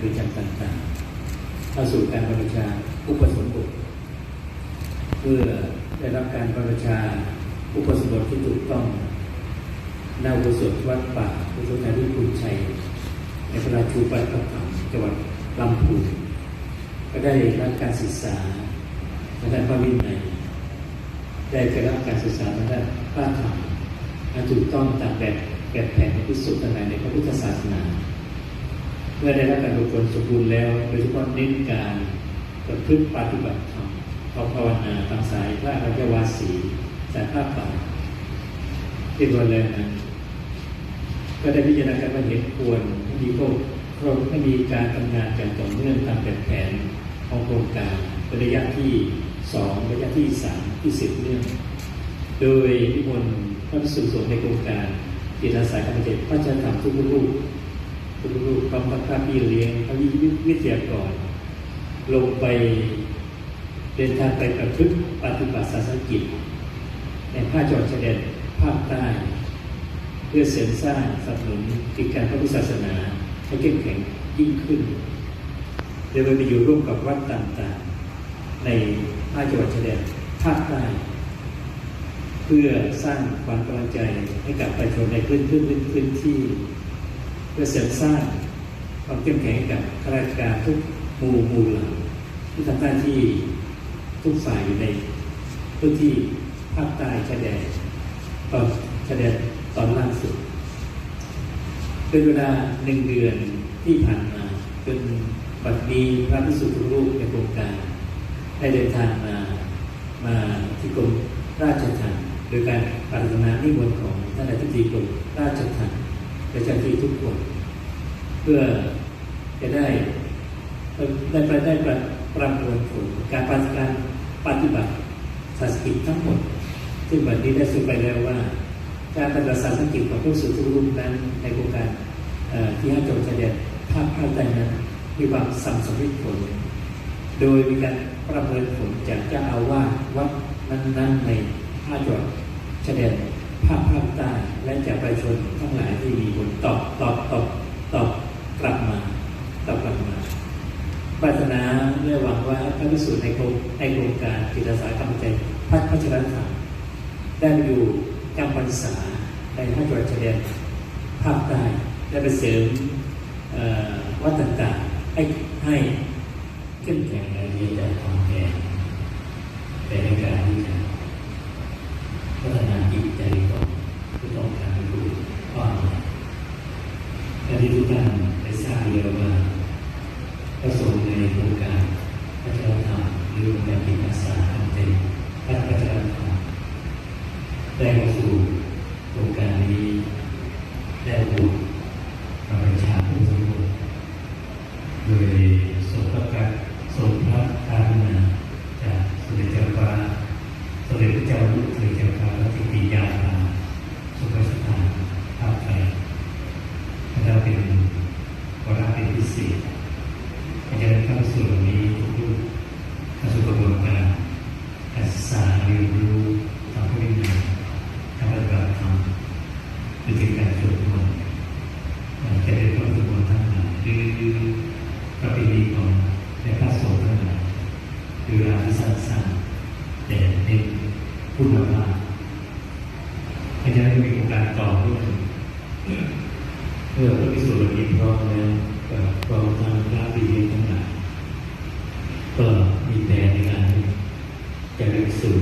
บริจาคต่างๆเข้าสู่การบริจาอุปสมบทเพื่อได้รับการบริจาอุปสมบทที่ถูกต้องนาอุโบสถวัดป่าพุทธนารีคุณชัยในพระราชูปถัมภ์จังหวัดลำพูนก็ได้รับการศึกษาทางด้านพระวินัยได้ไปรับการศึกษาทางด้านพระธรรมถูกต้องตามแบบแบบแผนของพิสุทธิ์ทั้งหลายในพระพุทธศาสนา เมื่อได้รับการอบรมสมบูรณ์แล้วโดยเฉพาะเน้นการประพฤติปฏิบัติธรรมภาวนาตามสายพระอริยวาสีสายภาคป่าที่บริเวณนั้นก็ได้พิจารณาการว่าเห็นควรให้มีโครงโครงให้มีการทำงานอย่างต่อเนื่องตามแบบแผนของโครงการระยะที่สองระยะที่สามที่สิบเนื่องโดยนิมนต์พระภิกษุสงฆ์ในโครงการจิตอาสาการเกษตพระราชธรรมทุกรูป ทุกรูปพร้อมทั้งพระพี่เลี้ยงพระวิทยากรลงไปเดินทางไปประพฤติปฏิบัติศาสนกิจในภาคจังหวัดชายแดนภาคใต้ เพื่อเสริมสร้างสนับสนุนกิจการพระพุทธศาสนาให้เข้มแข็งยิ่งขึ้นโดยไปอยู่ร่วมกับวัดต่างๆ ในภาคจังหวัดชายแดนภาคใต้เพื่อสร้างความกำลังใจให้กับประชาชนในพื้นพื้นพื้นพื้นที่ เพื่อเสริมสร้างความเข้มแข็งกับข้าราชการทุกหมู่หมู่เหล่าที่ทำหน้าที่ทุกฝ่ายอยู่ในพื้นที่ภาคใต้ชายแดนตอนชายแดนตอนล่างสุดเป็นเวลาหนึ่งเดือนที่ผ่านมาจนบัดนี้พระพิสุทธิ์รูปในโครงการ ได้เดินทางมามาที่กรมราชทัณฑ์โดยการปรารถนานิมนต์ของท่านอธิบดีกรมราชทัณฑ์ ทุกคน เพื่อจะได้ได้ไปได้ประประมวลผลการปฏิบัติปฏิบัติศาสกิจทั้งหมด ซึ่งวันนี้ได้สื่อไปแล้วว่า การปฏิบัติศาสกิจของผู้สื่อทุกรูปนั้นในโครงการที่ห้าจงหวัดชายแดนภาคภาคใต้นั้นมีความสัมสำเร็จผล โดยมีการประเมินผลจากเจ้าอาวาสวัดนั้นๆในห้าจังหวัดชายแดนภาคภาคใต้และจากประชาชนทั้งหลายที่มีผลตอบตอบกลับมาตอบกลับมาปรารถนาเมื่อห ว่าพระวิสุทธิ์ในโครงในโครงการจิตอาสากรรมใจพัฒพัชรธรรมได้ไปอยู่จำพรรษาในห้าจังหวัดชายแดนภาคใต้ได้ไปเสริมวัดต่างๆให้ให้เข้มแข็งและที่จะทำแทนเป็นการที่จะพัฒนาจิตใจของผู้ต้องการรู้ความและที่ทุกท่านได้ทราบแล้วว่าพระสงฆ์ในโครงการ พระเจ้าธรรมหรือโครงการจิตอาสาทำเป็นพระเจ้าธรรมได้เข้าสู่โครงการนี้ได้บุญกับประชาชนทุกคน โดยสมพระกัสมพระการุณาจากสมเด็จเจ้าฟ้าสมเด็จพระเจ้าลูกเธอเจ้าฟ้ารัตติยาภาสุภาสถานภาคไทยพระเจ้าเป็นวาระเป็นพิเศษพระเจ้าได้เข้าสู่ตรงนี้ทุกรูปเข้าสู่กระบวนการการศึกษาเรียนรู้ทางพระวินัยทางปฏิบัติธรรมหรือเป็นการสวดมนต์ จะเป็นความสุขทั้งหลายหรือประเพณีของในพระสงฆ์ทั้งหลายคือเวลาที่สั้นๆแต่เป็น คุณภาพอาจารย์มีโอกาสต่อด้วยเพื่อพระพิสุทธิ์นี้พร้อมแล้วก็พร้อมทางพระบิดาทั้งหลายก็มีแผนในการจะไปสู่